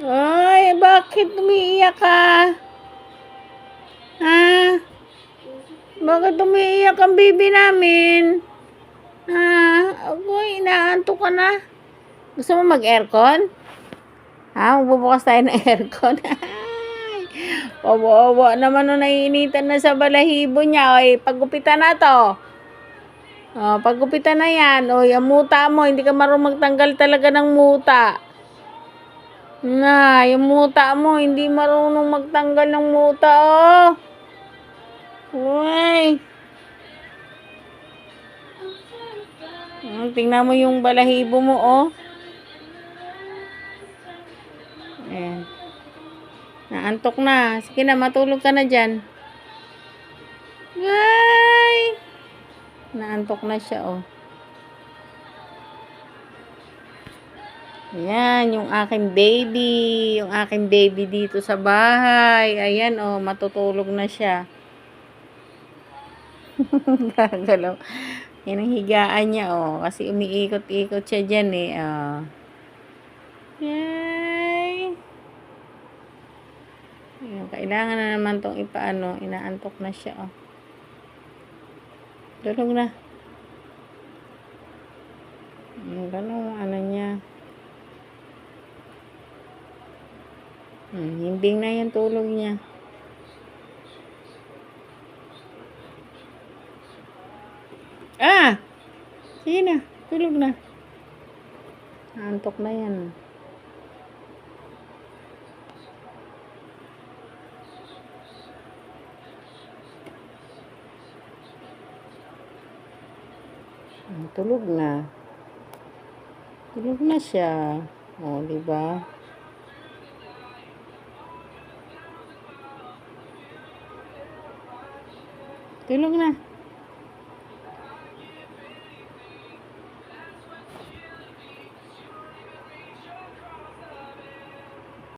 Ay, bakit umiiyak ka? Ha? Bakit umiiyak ang baby namin? Ha? Ako, inaanto ka na. Gusto mo mag-aircon? Ha? Magbubukas tayo ng aircon? Pawawa naman nung naiinitan na sa balahibo niya. Oy, paggupitan na to. Oh, paggupitan na yan. O, yung muta mo, hindi ka marunong magtanggal talaga ng muta. Na, yung muta mo, hindi marunong magtanggal ng muta, oh. Uy. Hmm, tingnan mo yung balahibo mo, oh. Ayan. Naantok na. Sige na, matulog ka na dyan. Ay! Naantok na siya, oh. Ayan, yung aking baby. Yung aking baby dito sa bahay. Ayan, oh, matutulog na siya. Gagalaw. Yan ang higaan niya, oh. Kasi umiikot-ikot siya dyan, eh. Oh. Yay! Ayan, kailangan na naman tong ipaano. Inaantok na siya, oh. Tulog na. Ganun, ano niya. Hmm, himbing na yung tulog niya. Ah! Sige na, tulog na. Antok na yan. Hmm, Tulog na. Tulog na siya. O, di ba? Tulog na.